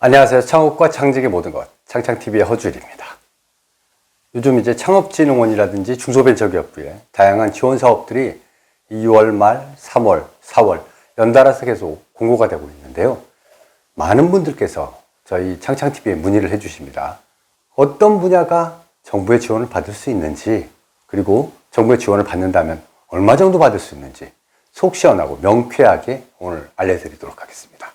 안녕하세요. 창업과 창직의 모든 것 창창TV의 허주일입니다. 요즘 이제 창업진흥원이라든지 중소벤처기업부의 다양한 지원 사업들이 2월 말, 3월, 4월 연달아서 계속 공고가 되고 있는데요. 많은 분들께서 저희 창창TV에 문의를 해주십니다. 어떤 분야가 정부의 지원을 받을 수 있는지, 그리고 정부의 지원을 받는다면 얼마 정도 받을 수 있는지 속 시원하고 명쾌하게 오늘 알려드리도록 하겠습니다.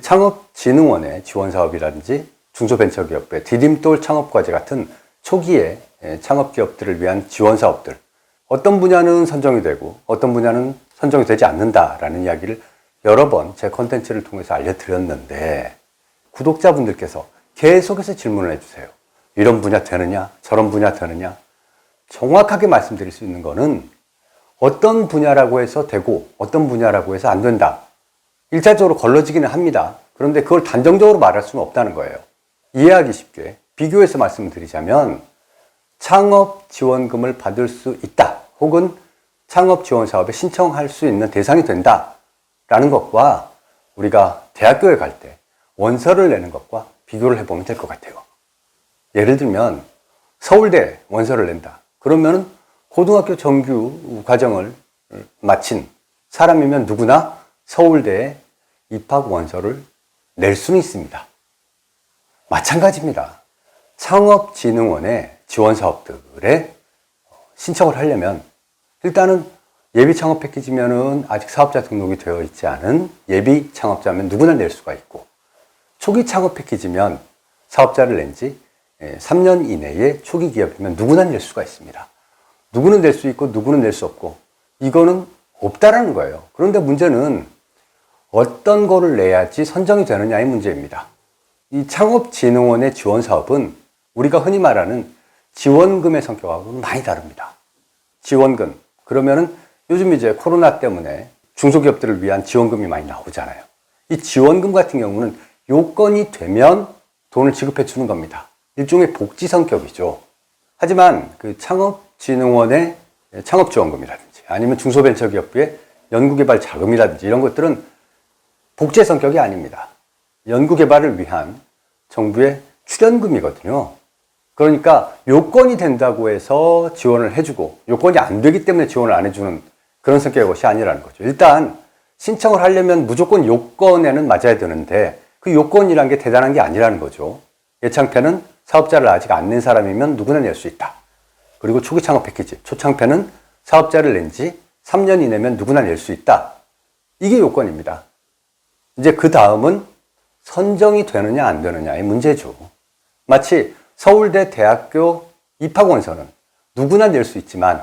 창업진흥원의 지원 사업이라든지 중소벤처기업의 디딤돌 창업과제 같은 초기에 예, 창업기업들을 위한 지원 사업들 어떤 분야는 선정이 되고 어떤 분야는 선정이 되지 않는다라는 이야기를 여러 번 제 컨텐츠를 통해서 알려드렸는데 구독자분들께서 계속해서 질문을 해주세요. 이런 분야 되느냐 저런 분야 되느냐 정확하게 말씀드릴 수 있는 거는 어떤 분야라고 해서 되고 어떤 분야라고 해서 안 된다. 일차적으로 걸러지기는 합니다. 그런데 그걸 단정적으로 말할 수는 없다는 거예요. 이해하기 쉽게 비교해서 말씀드리자면 창업 지원금을 받을 수 있다. 혹은 창업 지원 사업에 신청할 수 있는 대상이 된다. 라는 것과 우리가 대학교에 갈 때 원서를 내는 것과 비교를 해보면 될 것 같아요. 예를 들면 서울대 원서를 낸다. 그러면 고등학교 정규 과정을 마친 사람이면 누구나 서울대에 입학 원서를 낼 수는 있습니다. 마찬가지입니다. 창업진흥원의 지원 사업들에 신청을 하려면 일단은 예비 창업 패키지면은 아직 사업자 등록이 되어 있지 않은 예비 창업자면 누구나 낼 수가 있고 초기 창업 패키지면 사업자를 낸 지 3년 이내에 초기 기업이면 누구나 낼 수가 있습니다. 누구는 낼 수 있고 누구는 낼 수 없고 이거는 없다라는 거예요. 그런데 문제는 어떤 거를 내야지 선정이 되느냐의 문제입니다. 이 창업진흥원의 지원 사업은 우리가 흔히 말하는 지원금의 성격하고는 많이 다릅니다. 지원금. 그러면은 요즘 이제 코로나 때문에 중소기업들을 위한 지원금이 많이 나오잖아요. 이 지원금 같은 경우는 요건이 되면 돈을 지급해 주는 겁니다. 일종의 복지 성격이죠. 하지만 그 창업진흥원의 창업지원금이라든지 아니면 중소벤처기업부의 연구개발 자금이라든지 이런 것들은 복제 성격이 아닙니다. 연구개발을 위한 정부의 출연금이거든요. 그러니까 요건이 된다고 해서 지원을 해주고 요건이 안 되기 때문에 지원을 안 해주는 그런 성격의 것이 아니라는 거죠. 일단 신청을 하려면 무조건 요건에는 맞아야 되는데 그 요건이란 게 대단한 게 아니라는 거죠. 예창패는 사업자를 아직 안 낸 사람이면 누구나 낼 수 있다. 그리고 초기 창업 패키지, 초창패는 사업자를 낸 지 3년 이내면 누구나 낼 수 있다. 이게 요건입니다. 이제 그 다음은 선정이 되느냐 안 되느냐의 문제죠. 마치 서울대 대학교 입학원서는 누구나 낼 수 있지만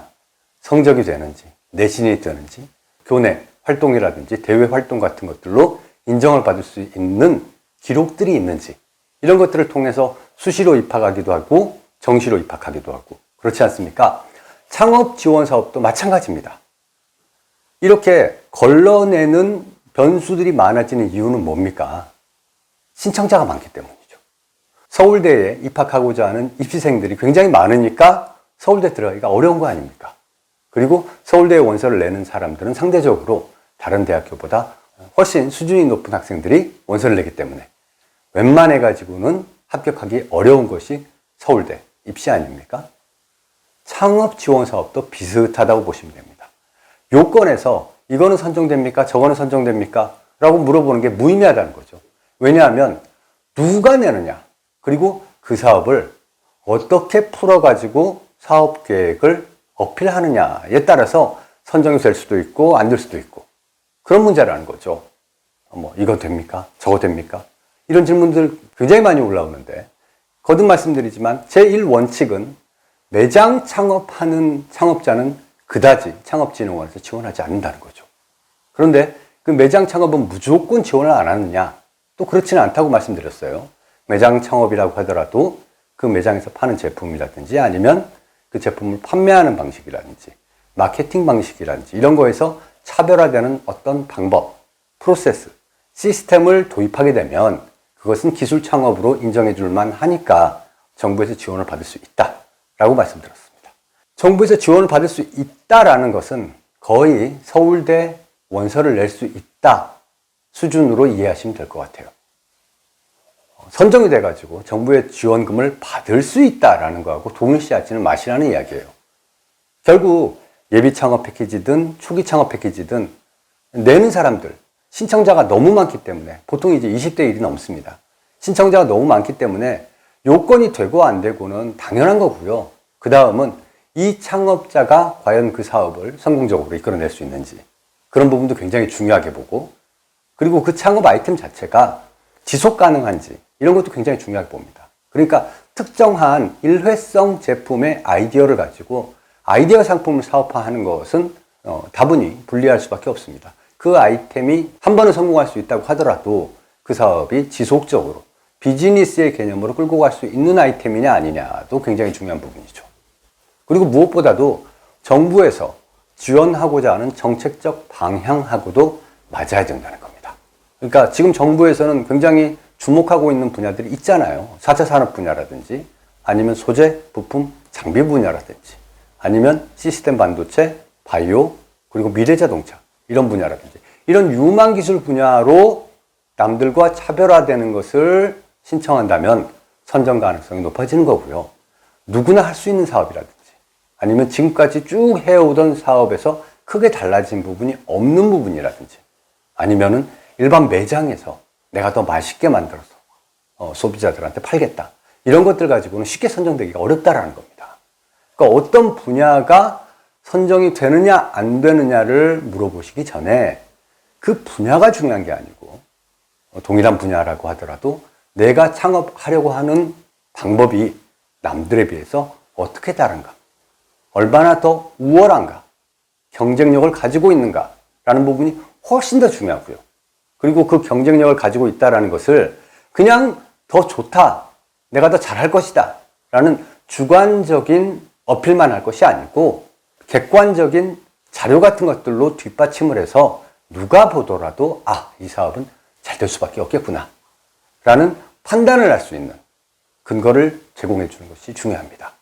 성적이 되는지 내신이 되는지 교내 활동이라든지 대외 활동 같은 것들로 인정을 받을 수 있는 기록들이 있는지 이런 것들을 통해서 수시로 입학하기도 하고 정시로 입학하기도 하고 그렇지 않습니까? 창업 지원 사업도 마찬가지입니다. 이렇게 걸러내는 변수들이 많아지는 이유는 뭡니까? 신청자가 많기 때문이죠. 서울대에 입학하고자 하는 입시생들이 굉장히 많으니까 서울대 들어가기가 어려운 거 아닙니까? 그리고 서울대에 원서를 내는 사람들은 상대적으로 다른 대학교보다 훨씬 수준이 높은 학생들이 원서를 내기 때문에 웬만해 가지고는 합격하기 어려운 것이 서울대 입시 아닙니까? 창업 지원 사업도 비슷하다고 보시면 됩니다. 요건에서 이거는 선정됩니까? 저거는 선정됩니까? 라고 물어보는 게 무의미하다는 거죠. 왜냐하면 누가 내느냐, 그리고 그 사업을 어떻게 풀어가지고 사업 계획을 어필하느냐에 따라서 선정이 될 수도 있고 안 될 수도 있고 그런 문제라는 거죠. 뭐 이거 됩니까? 저거 됩니까? 이런 질문들 굉장히 많이 올라오는데 거듭 말씀드리지만 제1 원칙은 매장 창업하는 창업자는 그다지 창업진흥원에서 지원하지 않는다는 거죠. 그런데 그 매장 창업은 무조건 지원을 안 하느냐? 또 그렇지는 않다고 말씀드렸어요. 매장 창업이라고 하더라도 그 매장에서 파는 제품이라든지 아니면 그 제품을 판매하는 방식이라든지 마케팅 방식이라든지 이런 거에서 차별화되는 어떤 방법, 프로세스, 시스템을 도입하게 되면 그것은 기술 창업으로 인정해 줄 만 하니까 정부에서 지원을 받을 수 있다 라고 말씀드렸습니다. 정부에서 지원을 받을 수 있다라는 것은 거의 서울대 원서를 낼 수 있다 수준으로 이해하시면 될 것 같아요. 선정이 돼가지고 정부의 지원금을 받을 수 있다라는 거하고 동일시하지는 마시라는 이야기예요. 결국 예비 창업 패키지든 초기 창업 패키지든 내는 사람들, 신청자가 너무 많기 때문에 보통 이제 20대 1이 넘습니다. 신청자가 너무 많기 때문에 요건이 되고 안 되고는 당연한 거고요. 그 다음은 이 창업자가 과연 그 사업을 성공적으로 이끌어낼 수 있는지 그런 부분도 굉장히 중요하게 보고 그리고 그 창업 아이템 자체가 지속 가능한지 이런 것도 굉장히 중요하게 봅니다. 그러니까 특정한 일회성 제품의 아이디어를 가지고 아이디어 상품을 사업화하는 것은 어, 다분히 분리할 수밖에 없습니다. 그 아이템이 한 번은 성공할 수 있다고 하더라도 그 사업이 지속적으로 비즈니스의 개념으로 끌고 갈 수 있는 아이템이냐 아니냐도 굉장히 중요한 부분이죠. 그리고 무엇보다도 정부에서 지원하고자 하는 정책적 방향하고도 맞아야 된다는 겁니다. 그러니까 지금 정부에서는 굉장히 주목하고 있는 분야들이 있잖아요. 4차 산업 분야라든지 아니면 소재, 부품, 장비 분야라든지 아니면 시스템 반도체, 바이오, 그리고 미래 자동차 이런 분야라든지 이런 유망 기술 분야로 남들과 차별화되는 것을 신청한다면 선정 가능성이 높아지는 거고요. 누구나 할 수 있는 사업이라든지 아니면 지금까지 쭉 해오던 사업에서 크게 달라진 부분이 없는 부분이라든지 아니면은 일반 매장에서 내가 더 맛있게 만들어서 어, 소비자들한테 팔겠다. 이런 것들 가지고는 쉽게 선정되기가 어렵다라는 겁니다. 그러니까 어떤 분야가 선정이 되느냐 안 되느냐를 물어보시기 전에 그 분야가 중요한 게 아니고 어, 동일한 분야라고 하더라도 내가 창업하려고 하는 방법이 남들에 비해서 어떻게 다른가? 얼마나 더 우월한가? 경쟁력을 가지고 있는가? 라는 부분이 훨씬 더 중요하고요. 그리고 그 경쟁력을 가지고 있다는 것을 그냥 더 좋다, 내가 더 잘할 것이다 라는 주관적인 어필만 할 것이 아니고 객관적인 자료 같은 것들로 뒷받침을 해서 누가 보더라도 아, 이 사업은 잘 될 수밖에 없겠구나 라는 판단을 할 수 있는 근거를 제공해 주는 것이 중요합니다.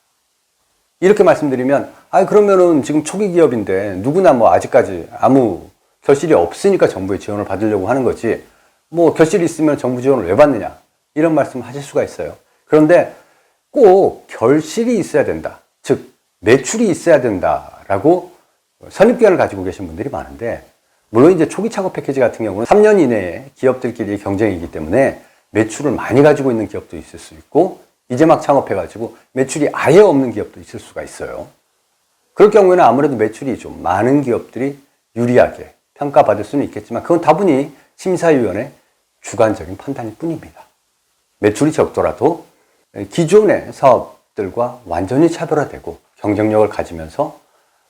이렇게 말씀드리면, 아, 그러면은 지금 초기 기업인데 누구나 뭐 아직까지 아무 결실이 없으니까 정부의 지원을 받으려고 하는 거지, 뭐 결실이 있으면 정부 지원을 왜 받느냐, 이런 말씀 하실 수가 있어요. 그런데 꼭 결실이 있어야 된다. 즉, 매출이 있어야 된다라고 선입견을 가지고 계신 분들이 많은데, 물론 이제 초기 창업 패키지 같은 경우는 3년 이내에 기업들끼리의 경쟁이기 때문에 매출을 많이 가지고 있는 기업도 있을 수 있고, 이제 막 창업해가지고 매출이 아예 없는 기업도 있을 수가 있어요. 그럴 경우에는 아무래도 매출이 좀 많은 기업들이 유리하게 평가받을 수는 있겠지만 그건 다분히 심사위원회 주관적인 판단일 뿐입니다. 매출이 적더라도 기존의 사업들과 완전히 차별화되고 경쟁력을 가지면서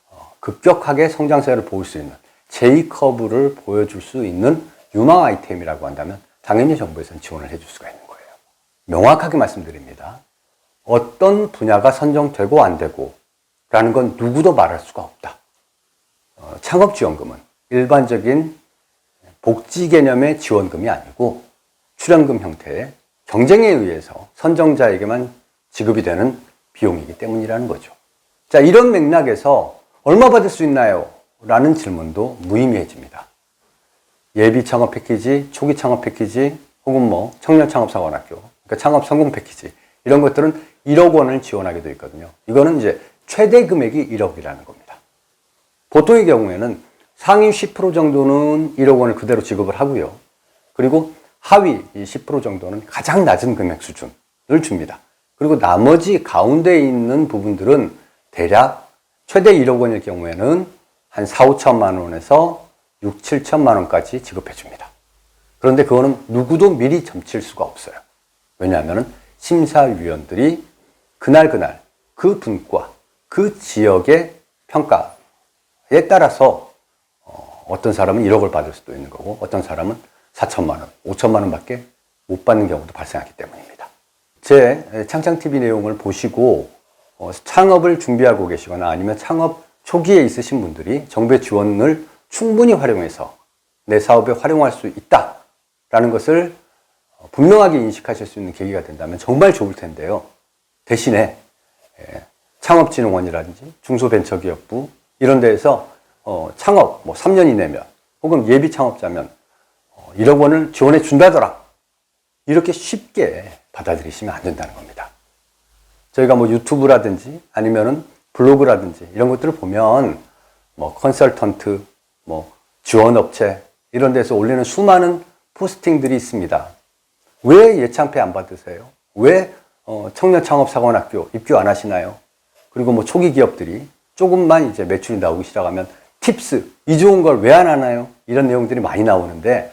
어, 급격하게 성장세를 보일 수 있는 J커브를 보여줄 수 있는 유망 아이템이라고 한다면 당연히 정부에서는 지원을 해줄 수가 있는 거예요. 명확하게 말씀드립니다. 어떤 분야가 선정되고 안 되고 라는 건 누구도 말할 수가 없다. 어, 창업지원금은 일반적인 복지 개념의 지원금이 아니고 출연금 형태의 경쟁에 의해서 선정자에게만 지급이 되는 비용이기 때문이라는 거죠. 자, 이런 맥락에서 얼마 받을 수 있나요? 라는 질문도 무의미해집니다. 예비 창업 패키지, 초기 창업 패키지, 혹은 뭐 청년 창업 사관학교, 그러니까 창업 성공 패키지 이런 것들은 1억 원을 지원하게 되어 있거든요. 이거는 이제 최대 금액이 1억이라는 겁니다. 보통의 경우에는 상위 10% 정도는 1억 원을 그대로 지급을 하고요. 그리고 하위 10% 정도는 가장 낮은 금액 수준을 줍니다. 그리고 나머지 가운데 있는 부분들은 대략 최대 1억 원일 경우에는 한 4, 5천만 원에서 6, 7천만 원까지 지급해 줍니다. 그런데 그거는 누구도 미리 점칠 수가 없어요. 왜냐하면 심사위원들이 그날 그날 그 분과 그 지역의 평가에 따라서 어, 어떤 사람은 1억을 받을 수도 있는 거고 어떤 사람은 4천만 원, 5천만 원밖에 못 받는 경우도 발생하기 때문입니다. 제 창창TV 내용을 보시고 어, 창업을 준비하고 계시거나 아니면 창업 초기에 있으신 분들이 정부의 지원을 충분히 활용해서 내 사업에 활용할 수 있다라는 것을 어, 분명하게 인식하실 수 있는 계기가 된다면 정말 좋을 텐데요. 대신에 예, 창업진흥원이라든지 중소벤처기업부 이런 데에서 어, 창업 뭐 3년 이내면 혹은 예비 창업자면 어, 1억 원을 지원해 준다더라. 이렇게 쉽게 받아들이시면 안 된다는 겁니다. 저희가 뭐 유튜브라든지 아니면은 블로그라든지 이런 것들을 보면 뭐 컨설턴트, 뭐 지원업체 이런 데서 올리는 수많은 포스팅들이 있습니다. 왜 예창패 안 받으세요? 왜 어, 청년 창업 사관학교 입교 안 하시나요? 그리고 뭐 초기 기업들이 조금만 이제 매출이 나오기 시작하면 팁스 이 좋은 걸 왜 안 하나요? 이런 내용들이 많이 나오는데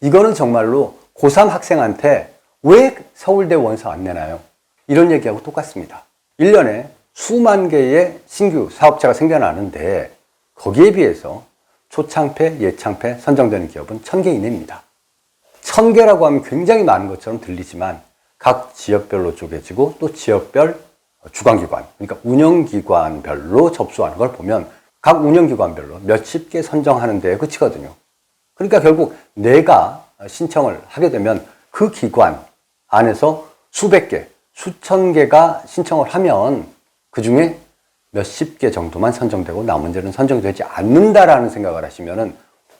이거는 정말로 고3 학생한테 왜 서울대 원서 안 내나요? 이런 얘기하고 똑같습니다. 1년에 수만 개의 신규 사업자가 생겨나는데 거기에 비해서 초창패, 예창패 선정되는 기업은 1000개 이내입니다. 1000개라고 하면 굉장히 많은 것처럼 들리지만 각 지역별로 쪼개지고 또 지역별 주관기관, 그러니까 운영기관별로 접수하는 걸 보면 각 운영기관별로 몇십 개 선정하는 데에 그치거든요. 그러니까 결국 내가 신청을 하게 되면 그 기관 안에서 수백 개, 수천 개가 신청을 하면 그 중에 몇십 개 정도만 선정되고 나머지는 선정되지 않는다라는 생각을 하시면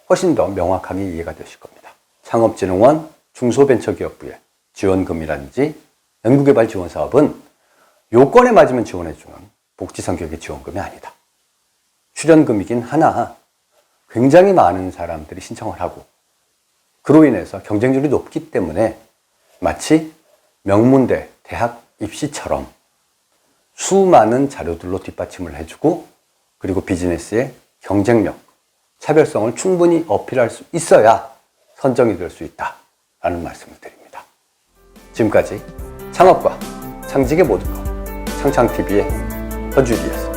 훨씬 더 명확하게 이해가 되실 겁니다. 창업진흥원 중소벤처기업부의 지원금이라든지 연구개발 지원 사업은 요건에 맞으면 지원해주는 복지 성격의 지원금이 아니다. 출연금이긴 하나 굉장히 많은 사람들이 신청을 하고 그로 인해서 경쟁률이 높기 때문에 마치 명문대, 대학 입시처럼 수많은 자료들로 뒷받침을 해주고 그리고 비즈니스의 경쟁력, 차별성을 충분히 어필할 수 있어야 선정이 될 수 있다라는 말씀을 드립니다. 지금까지 창업과 창직의 모든 것 창창TV의 허주기였습니다.